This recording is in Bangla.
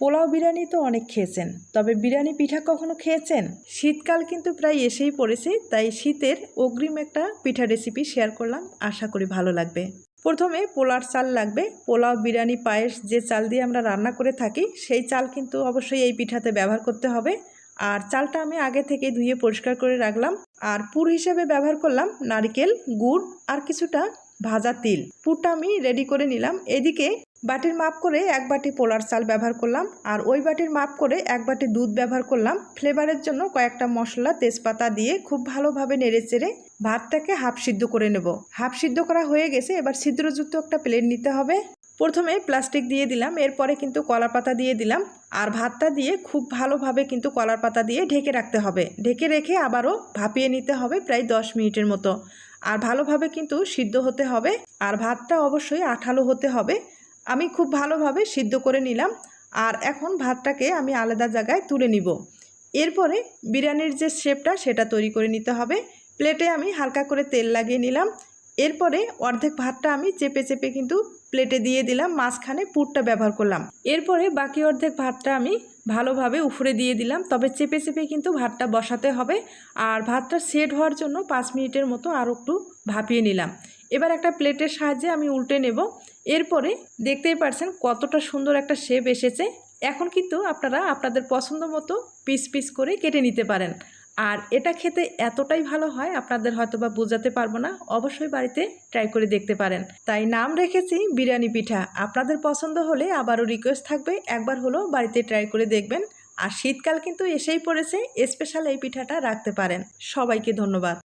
পোলাও বিরিয়ানি তো অনেক খেয়েছেন, তবে বিরিয়ানি পিঠা কখনো খেয়েছেন? শীতকাল কিন্তু প্রায় এসেই পড়েছে, তাই শীতের অগ্রিম একটা পিঠা রেসিপি শেয়ার করলাম, আশা করি ভালো লাগবে। প্রথমে পোলার চাল লাগবে, পোলাও বিরিয়ানি পায়েস যে চাল দিয়ে আমরা রান্না করে থাকি, সেই চাল কিন্তু অবশ্যই এই পিঠাতে ব্যবহার করতে হবে। আর চালটা আমি আগে থেকে ধুয়ে পরিষ্কার করে রাখলাম, আর পুর হিসেবে ব্যবহার করলাম নারকেল, গুড় আর কিছুটা ভাজা তিল। পুরটা আমি রেডি করে নিলাম। এদিকে বাটির মাপ করে এক বাটি পোলার চাল ব্যবহার করলাম আর ওই বাটির মাপ করে এক বাটি দুধ ব্যবহার করলাম। ফ্লেভারের জন্য কয়েকটা মশলা, তেজপাতা দিয়ে খুব ভালোভাবে নেড়ে চেড়ে ভাতটাকে হাফ সিদ্ধ করে নেব। হাফ সিদ্ধ করা হয়ে গেছে, এবার ছিদ্রযুক্ত একটা প্লেট নিতে হবে। প্রথমে প্লাস্টিক দিয়ে দিলাম, এরপরে কিন্তু কলার পাতা দিয়ে দিলাম আর ভাতটা দিয়ে খুব ভালোভাবে কিন্তু কলার পাতা দিয়ে ঢেকে রাখতে হবে। ঢেকে রেখে আবারও ভাপিয়ে নিতে হবে প্রায় দশ মিনিটের মতো। আর ভালোভাবে কিন্তু সিদ্ধ হতে হবে আর ভাতটা অবশ্যই আঠালো হতে হবে। আমি খুব ভালোভাবে সিদ্ধ করে নিলাম আর এখন ভাতটাকে আমি আলাদা জায়গায় তুলে নিব। এরপরে বিরিয়ানির যে শেপটা সেটা তৈরি করে নিতে হবে। প্লেটে আমি হালকা করে তেল লাগিয়ে নিলাম। এরপরে অর্ধেক ভাতটা আমি চেপে চেপে কিন্তু প্লেটে দিয়ে দিলাম, মাঝখানে পুরটা ব্যবহার করলাম। এরপরে বাকি অর্ধেক ভাতটা আমি ভালোভাবে উফরে দিয়ে দিলাম, তবে চেপে চেপে কিন্তু ভাতটা বসাতে হবে আর ভাতটা সেট হওয়ার জন্য পাঁচ মিনিটের মতো আরও একটু ভাপিয়ে নিলাম। এবার একটা প্লেটের সাহায্যে আমি উল্টে নেব। এরপরে দেখতেই পারছেন কতটা সুন্দর একটা শেপ এসেছে। এখন কিন্তু আপনারা আপনাদের পছন্দ মতো পিস পিস করে কেটে নিতে পারেন। আর এটা খেতে এতটাই ভালো হয়, আপনাদের হয়তো বা বোঝাতে পারব না, অবশ্যই বাড়িতে ট্রাই করে দেখতে পারেন। তাই নাম রেখেছি বিরিয়ানি পিঠা। আপনাদের পছন্দ হলে আবারও রিকোয়েস্ট থাকবে, একবার হলো বাড়িতে ট্রাই করে দেখবেন। আর শীতকাল কিন্তু এসেই পড়েছে স্পেশাল এই পিঠাটা রাখতে পারেন। সবাইকে ধন্যবাদ।